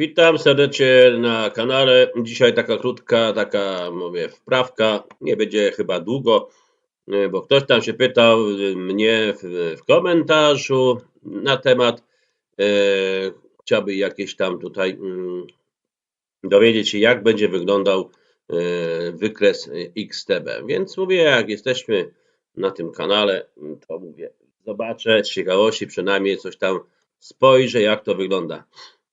Witam serdecznie na kanale. Dzisiaj taka krótka, taka mówię, wprawka. Nie będzie chyba długo, bo ktoś tam się pytał mnie w, w komentarzu na temat. E, chciałby jakieś tam tutaj mm, dowiedzieć się, jak będzie wyglądał e, wykres XTB. Więc mówię, jak jesteśmy na tym kanale, to mówię, zobaczę z ciekawości przynajmniej coś tam spojrzę, jak to wygląda.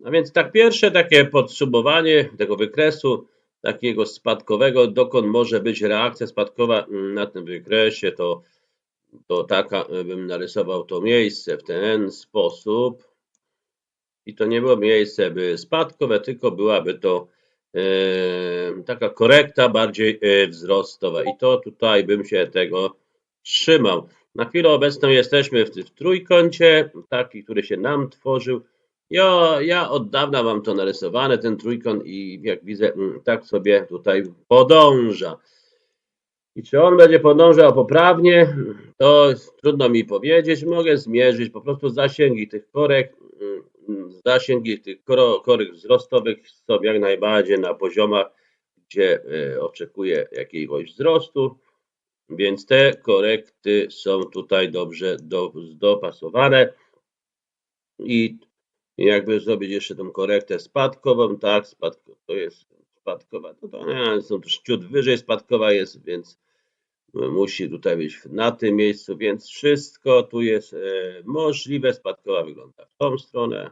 A więc tak pierwsze takie podsumowanie tego wykresu takiego spadkowego, dokąd może być reakcja spadkowa na tym wykresie, to, to taka bym narysował to miejsce w ten sposób. I to nie było miejsce by spadkowe, tylko byłaby to e, taka korekta bardziej e, wzrostowa. I to tutaj bym się tego trzymał. Na chwilę obecną jesteśmy w, w trójkącie, taki, który się nam tworzył. Ja, ja od dawna mam to narysowane, ten trójkąt i jak widzę, mm, tak sobie tutaj podąża. I czy on będzie podążał poprawnie, to trudno mi powiedzieć. Mogę zmierzyć po prostu zasięgi tych korek, mm, zasięgi tych korek wzrostowych są jak najbardziej na poziomach, gdzie e, oczekuję jakiegoś wzrostu, więc te korekty są tutaj dobrze do, dopasowane. I jakby zrobić jeszcze tą korektę spadkową, tak, spadko, to jest spadkowa, no to nie, są ciut wyżej spadkowa jest, więc musi tutaj być na tym miejscu, więc wszystko tu jest e, możliwe. Spadkowa wygląda w tą stronę.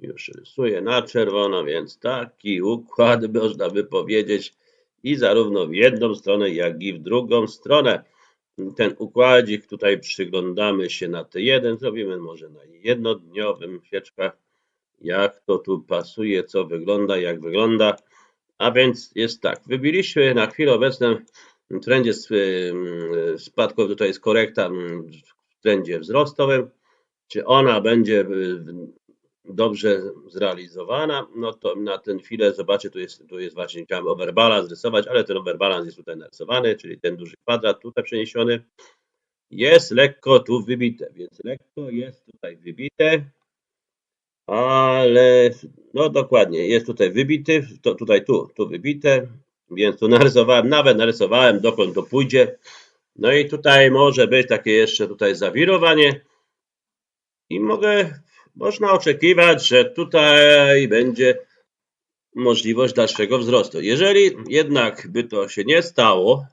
Już rysuję na czerwono, więc taki układ można by powiedzieć i zarówno w jedną stronę, jak i w drugą stronę ten układzik tutaj przyglądamy się na T1, zrobimy może na jednodniowym świeczkach, jak to tu pasuje, co wygląda, jak wygląda. A więc jest tak, wybiliśmy na chwilę obecną w trendzie spadku, tutaj jest korekta w trendzie wzrostowym. Czy ona będzie dobrze zrealizowana, no to na tę chwilę zobaczę, tu jest, tu jest właśnie, chciałem overbalance rysować, ale ten overbalance jest tutaj narysowany, czyli ten duży kwadrat tutaj przeniesiony, jest lekko tu wybite, więc lekko jest tutaj wybite, ale no dokładnie, jest tutaj wybity, to tutaj tu, tu wybite, więc tu narysowałem, nawet narysowałem dokąd to pójdzie, no i tutaj może być takie jeszcze tutaj zawirowanie. I mogę można oczekiwać, że tutaj będzie możliwość dalszego wzrostu. Jeżeli jednak by to się nie stało,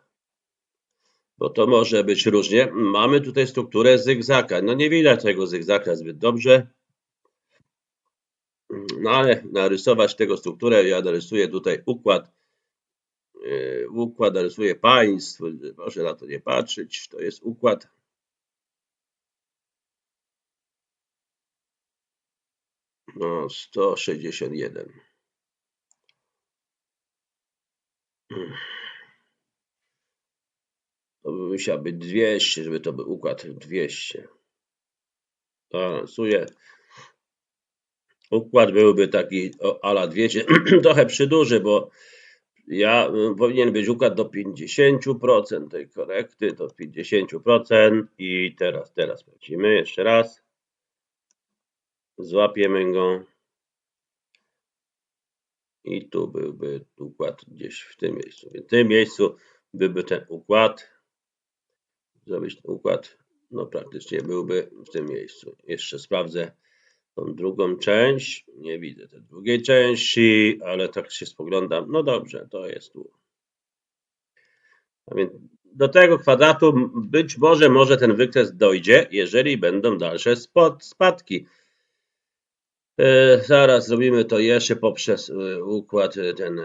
bo to może być różnie, mamy tutaj strukturę zygzaka. No nie widać tego zygzaka zbyt dobrze, no ale narysować tego strukturę, ja narysuję tutaj układ, yy, układ narysuję państw, proszę na to nie patrzeć, to jest układ No, 161. To by musiał być 200, żeby to był układ 200. Balansuję. Układ byłby taki ala 200, trochę przyduży, bo ja y, powinien być układ do 50% tej korekty, do 50% i teraz, teraz sprawdzimy jeszcze raz złapiemy go i tu byłby układ gdzieś w tym miejscu. W tym miejscu byłby ten układ. Zrobić układ, no praktycznie byłby w tym miejscu. Jeszcze sprawdzę tą drugą część. Nie widzę tej drugiej części, ale tak się spoglądam. No dobrze, to jest tu. A więc do tego kwadratu być może może ten wykres dojdzie, jeżeli będą dalsze spadki. E, zaraz zrobimy to jeszcze poprzez e, układ e, ten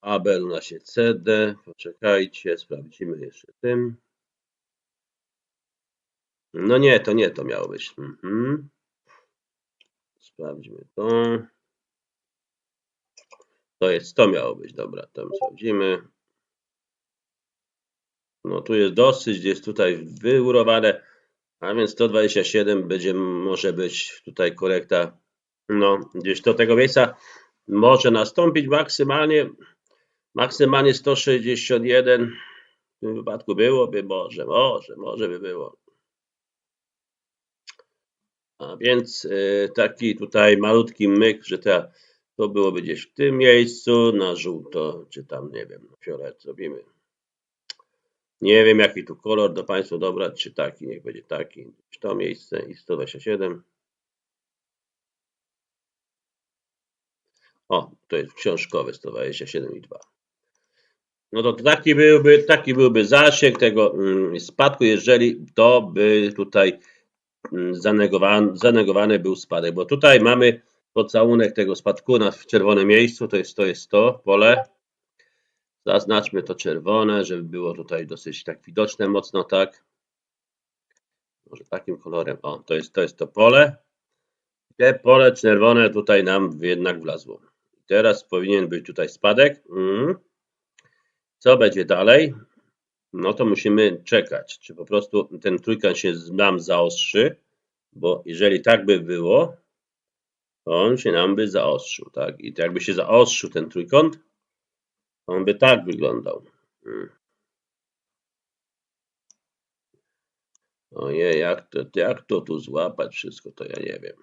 Abel na się CD. Poczekajcie, sprawdzimy jeszcze tym. No nie, to nie to miało być. Mhm. Sprawdźmy to. To jest, to miało być, dobra, tam sprawdzimy. No tu jest dosyć, jest tutaj wyurowane, a więc 127 będzie, może być tutaj korekta no, gdzieś do tego miejsca może nastąpić maksymalnie, maksymalnie 161. W tym wypadku byłoby, może, może, może by było. A więc y, taki tutaj malutki myk, że ta, to byłoby gdzieś w tym miejscu, na żółto, czy tam, nie wiem, fiolet zrobimy. Nie wiem, jaki tu kolor do Państwa dobrać, czy taki, niech będzie taki, to miejsce i 127. O, to jest książkowe 127 i 2. No to taki byłby, taki byłby zasięg tego mm, spadku, jeżeli to by tutaj mm, zanegowany, zanegowany był spadek, bo tutaj mamy pocałunek tego spadku na w czerwonym miejscu, to jest to jest to pole. Zaznaczmy to czerwone, żeby było tutaj dosyć tak widoczne mocno, tak. Może takim kolorem. O, to jest to, jest to pole. Te pole czerwone tutaj nam jednak wlazło. Teraz powinien być tutaj spadek. Mm. Co będzie dalej? No to musimy czekać, czy po prostu ten trójkąt się nam zaostrzy, bo jeżeli tak by było, on się nam by zaostrzył, tak? I jakby się zaostrzył ten trójkąt, on by tak wyglądał. Hmm. Ojej, jak to, jak to tu złapać wszystko, to ja nie wiem.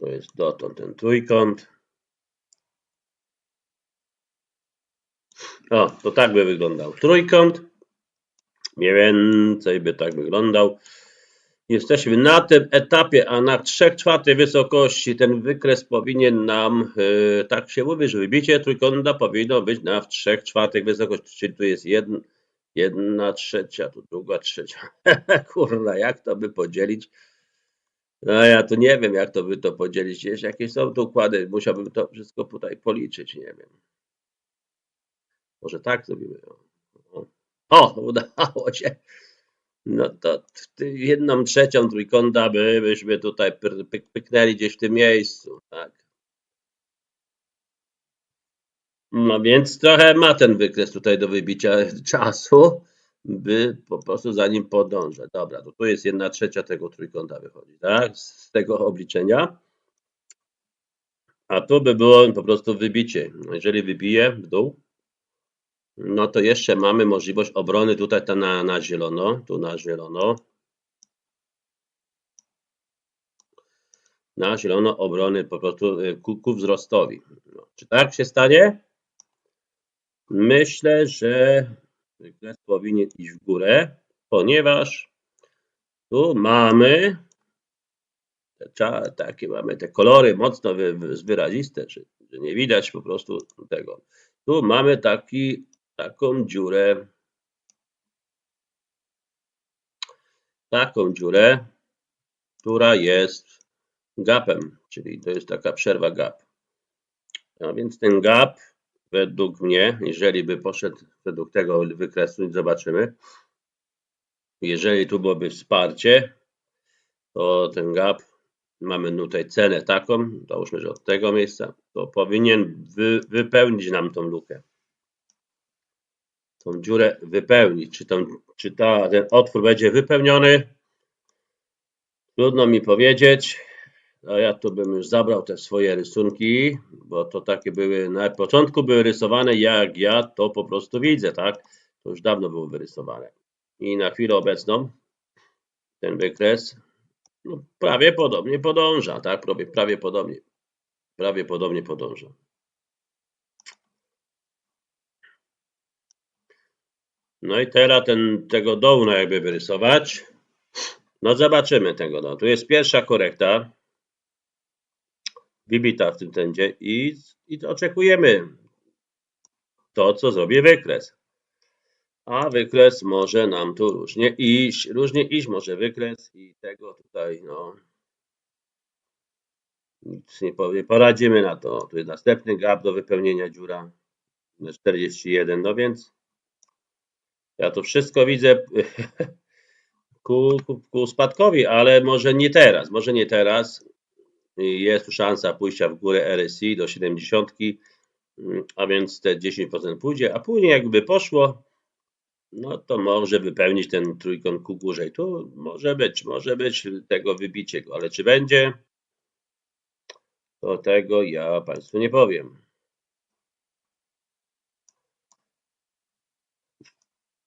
To jest dotąd ten trójkąt. O, to tak by wyglądał trójkąt. Mniej więcej by tak wyglądał. Jesteśmy na tym etapie, a na 3 czwartej wysokości ten wykres powinien nam, yy, tak się mówi, że wybicie trójkąta powinno być na 3 czwartych wysokości, czyli tu jest jedna, jedna trzecia, tu druga trzecia. Kurna, jak to by podzielić? No ja tu nie wiem, jak to by to podzielić. Gdzieś jakieś są tu układy, musiałbym to wszystko tutaj policzyć, nie wiem. Może tak zrobimy. O, o udało się. No to jedną trzecią trójkąta by, byśmy tutaj pyk, pyknęli gdzieś w tym miejscu, tak. No więc trochę ma ten wykres tutaj do wybicia czasu by po prostu za nim podążać. Dobra, to tu jest jedna trzecia tego trójkąta wychodzi, tak? Z tego obliczenia. A tu by było po prostu wybicie. No jeżeli wybije w dół, no to jeszcze mamy możliwość obrony tutaj ta na, na zielono, tu na zielono. Na zielono obrony po prostu y, ku, ku wzrostowi. No, czy tak się stanie? Myślę, że Wykres powinien iść w górę, ponieważ tu mamy te, takie mamy te kolory mocno wy, wyraziste, że, że nie widać po prostu tego. Tu mamy taki, taką dziurę, taką dziurę, która jest gapem, czyli to jest taka przerwa gap. A więc ten gap według mnie, jeżeli by poszedł według tego wykresu, zobaczymy. Jeżeli tu byłoby wsparcie, to ten gap, mamy tutaj cenę taką, załóżmy, że od tego miejsca, to powinien wy, wypełnić nam tą lukę. Tą dziurę wypełnić. Czy, tą, czy ta, ten otwór będzie wypełniony? Trudno mi powiedzieć. A ja tu bym już zabrał te swoje rysunki, bo to takie były, na początku były rysowane jak ja to po prostu widzę, tak? To już dawno było wyrysowane. I na chwilę obecną ten wykres no, prawie podobnie podąża, tak? Prawie, prawie podobnie. Prawie podobnie podąża. No i teraz ten, tego dołu jakby wyrysować. No zobaczymy tego. No. Tu jest pierwsza korekta wybita w tym trendzie i, i oczekujemy to, co zrobi wykres. A wykres może nam tu różnie iść, różnie iść może wykres i tego tutaj, no, nic nie powie, poradzimy na to. Tu jest następny gap do wypełnienia dziura 41, no więc ja to wszystko widzę ku, ku, ku spadkowi, ale może nie teraz, może nie teraz, jest szansa pójścia w górę RSI do 70, a więc te 10% pójdzie, a później jakby poszło, no to może wypełnić ten trójkąt ku górze. I tu może być, może być tego wybicie ale czy będzie? To tego ja Państwu nie powiem.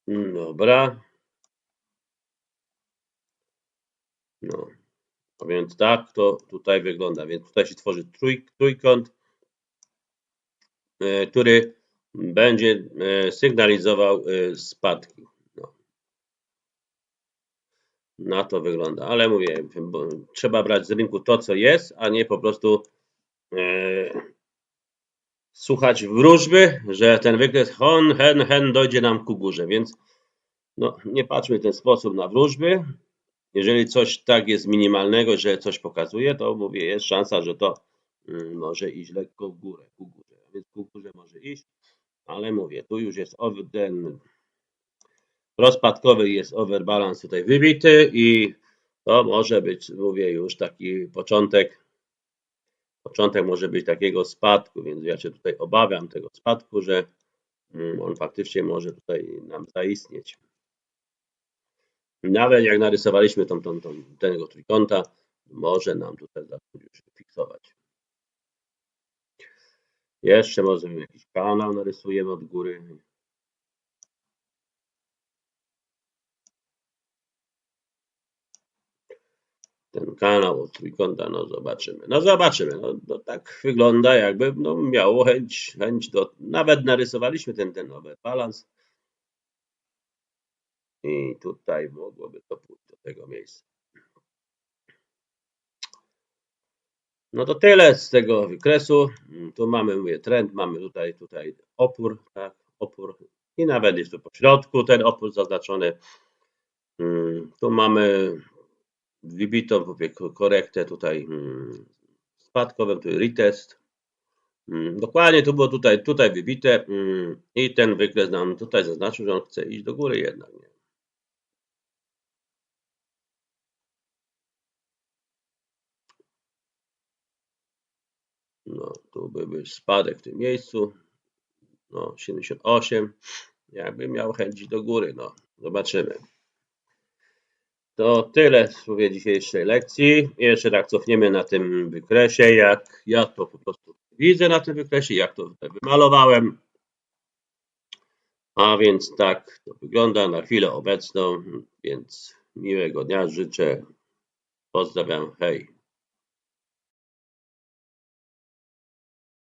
Dobra. No. A więc tak to tutaj wygląda. Więc tutaj się tworzy trój, trójkąt, e, który będzie e, sygnalizował e, spadki. No. Na to wygląda. Ale mówię, trzeba brać z rynku to, co jest, a nie po prostu słuchać wróżby, że ten wykres hon, hen, hen dojdzie nam ku górze. Więc no, nie patrzmy w ten sposób na wróżby. Jeżeli coś tak jest minimalnego, że coś pokazuje, to mówię, jest szansa, że to mm, może iść lekko w górę, ku górze. Więc ku górze może iść, ale mówię, tu już jest ten rozpadkowy jest overbalance tutaj wybity i to może być, mówię już taki początek początek może być takiego spadku, więc ja się tutaj obawiam tego spadku, że mm, on faktycznie może tutaj nam zaistnieć. Nawet jak narysowaliśmy tą, tego trójkąta, może nam tutaj już fiksować. Jeszcze może jakiś kanał narysujemy od góry. Ten kanał od trójkąta, no zobaczymy. No zobaczymy. No, no tak wygląda, jakby no, miało chęć, chęć do. Nawet narysowaliśmy ten, ten nowy balans. I tutaj mogłoby to pójść do tego miejsca. No to tyle z tego wykresu. Tu mamy, mówię, trend, mamy tutaj, tutaj opór, tak, opór i nawet jest tu po środku ten opór zaznaczony. Mm, tu mamy wybitą korektę tutaj mm, spadkową, tu retest. Mm, dokładnie to było tutaj, tutaj wybite i ten wykres nam tutaj zaznaczył, że on chce iść do góry jednak. Nie? No, tu by był spadek w tym miejscu. No, 78. Jakby miał chęci do góry, no. Zobaczymy. To tyle w dzisiejszej lekcji. Jeszcze tak cofniemy na tym wykresie, jak ja to po prostu widzę na tym wykresie, jak to tutaj wymalowałem. A więc tak to wygląda na chwilę obecną, więc miłego dnia życzę. Pozdrawiam, hej.